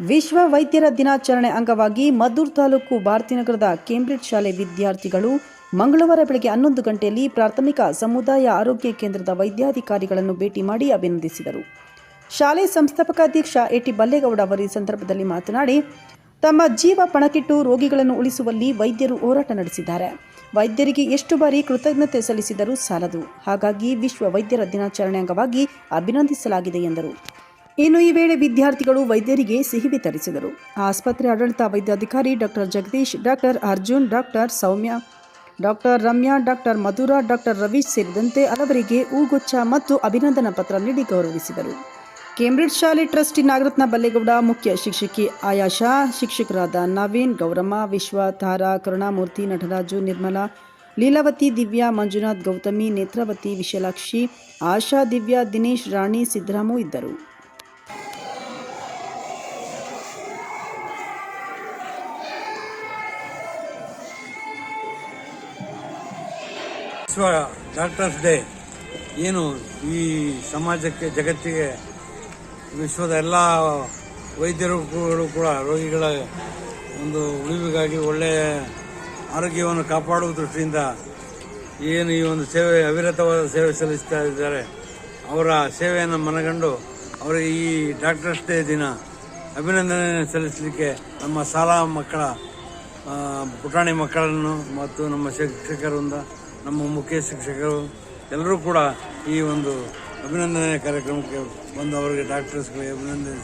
ವಿಶ್ವ ವೈದ್ಯರ ದಿನಾಚರಣೆ ಅಂಗವಾಗಿ ಮದ್ದೂರು ತಾಲೂಕು ಭಾರತೀನಗರದ ಕೇಂಬ್ರಿಡ್ಜ್ ಶಾಲೆ ವಿದ್ಯಾರ್ಥಿಗಳು ಮಂಗಳವಾರ ಬೆಳಗ್ಗೆ ಹನ್ನೊಂದು ಗಂಟೆಯಲ್ಲಿ ಪ್ರಾಥಮಿಕ ಸಮುದಾಯ ಆರೋಗ್ಯ ಕೇಂದ್ರದ ವೈದ್ಯಾಧಿಕಾರಿಗಳನ್ನು ಭೇಟಿ ಮಾಡಿ ಅಭಿನಂದಿಸಿದರು. ಶಾಲೆ ಸಂಸ್ಥಾಪಕ ಸಂಸ್ಥಾಪಕಾಧ್ಯಕ್ಷ ಎಟಿ ಬಲ್ಲೇಗೌಡ ಅವರು ಈ ಸಂದರ್ಭದಲ್ಲಿ ಮಾತನಾಡಿ, ತಮ್ಮ ಜೀವ ಪಣಕಿಟ್ಟು ರೋಗಿಗಳನ್ನು ಉಳಿಸುವಲ್ಲಿ ವೈದ್ಯರು ಹೋರಾಟ ನಡೆಸಿದ್ದಾರೆ. ವೈದ್ಯರಿಗೆ ಎಷ್ಟು ಬಾರಿ ಕೃತಜ್ಞತೆ ಸಲ್ಲಿಸಿದರೂ ಸಾಲದು. ಹಾಗಾಗಿ ವಿಶ್ವ ವೈದ್ಯರ ದಿನಾಚರಣೆ ಅಂಗವಾಗಿ ಅಭಿನಂದಿಸಲಾಗಿದೆ ಎಂದರು. ಇನ್ನು ಈ ವೇಳೆ ವಿದ್ಯಾರ್ಥಿಗಳು ವೈದ್ಯರಿಗೆ ಸಿಹಿ ವಿತರಿಸಿದರು. ಆಸ್ಪತ್ರೆ ಆಡಳಿತ ವೈದ್ಯಾಧಿಕಾರಿ doctor Jagadish doctor Arjun doctor Soumya doctor Ramya doctor Madhura doctor Ravish ಸೇರಿದಂತೆ ಹಲವರಿಗೆ ಹೂಗುಚ್ಛ ಮತ್ತು ಅಭಿನಂದನಾ ಪತ್ರ ನೀಡಿ ಗೌರವಿಸಿದರು. ಕೇಂಬ್ರಿಡ್ಜ್ ಶಾಲೆ ಟ್ರಸ್ಟಿ ನಾಗರತ್ನ ಬಲ್ಲೇಗೌಡ, ಮುಖ್ಯ ಶಿಕ್ಷಕಿ ಆಯಾಶಾ ಶಿಕ್ಷಕರಾದ ನವೀನ್, ಗೌರಮ್ಮ, ವಿಶ್ವ, ತಾರಾ, ಕರುಣಾಮೂರ್ತಿ, ನಟರಾಜು, ನಿರ್ಮಲಾ, ಲೀಲಾವತಿ, ದಿವ್ಯಾ, ಮಂಜುನಾಥ್, ಗೌತಮಿ, ನೇತ್ರಾವತಿ, ವಿಶಾಲಾಕ್ಷಿ, ಆಶಾ, ದಿವ್ಯಾ, ದಿನೇಶ್, ರಾಣಿ, ಸಿದ್ದರಾಮು ಇದ್ದರು. ವಿಶ್ವ ಡಾಕ್ಟರ್ಸ್ ಡೇ. ಏನು ಈ ಸಮಾಜಕ್ಕೆ, ಜಗತ್ತಿಗೆ, ವಿಶ್ವದ ಎಲ್ಲ ವೈದ್ಯರು ಕೂಡ- ರೋಗಿಗಳ ಒಂದು ಉಳಿವಿಗಾಗಿ ಒಳ್ಳೆಯ ಆರೋಗ್ಯವನ್ನು ಕಾಪಾಡುವ ದೃಷ್ಟಿಯಿಂದ ಏನು ಈ ಒಂದು ಸೇವೆ, ಅವಿರತವಾದ ಸೇವೆ ಸಲ್ಲಿಸ್ತಾ ಇದ್ದಾರೆ. ಅವರ ಸೇವೆಯನ್ನು ಮನಗಂಡು ಅವರಿಗೆ ಈ ಡಾಕ್ಟರ್ಸ್ ಡೇ ದಿನ ಅಭಿನಂದನೆ ಸಲ್ಲಿಸಲಿಕ್ಕೆ ನಮ್ಮ ಶಾಲಾ ಮಕ್ಕಳ ಪುಟಾಣಿ ಮಕ್ಕಳನ್ನು ಮತ್ತು ನಮ್ಮ ಶಿಕ್ಷಕರಿಂದ ನಮ್ಮ ಮುಖ್ಯ ಶಿಕ್ಷಕರು ಎಲ್ಲರೂ ಕೂಡ ಈ ಒಂದು ಅಭಿನಂದನೆ ಕಾರ್ಯಕ್ರಮಕ್ಕೆ ಬಂದು ಅವರಿಗೆ ಡಾಕ್ಟರ್ಸ್ಗಳಿಗೆ ಅಭಿನಂದನೆ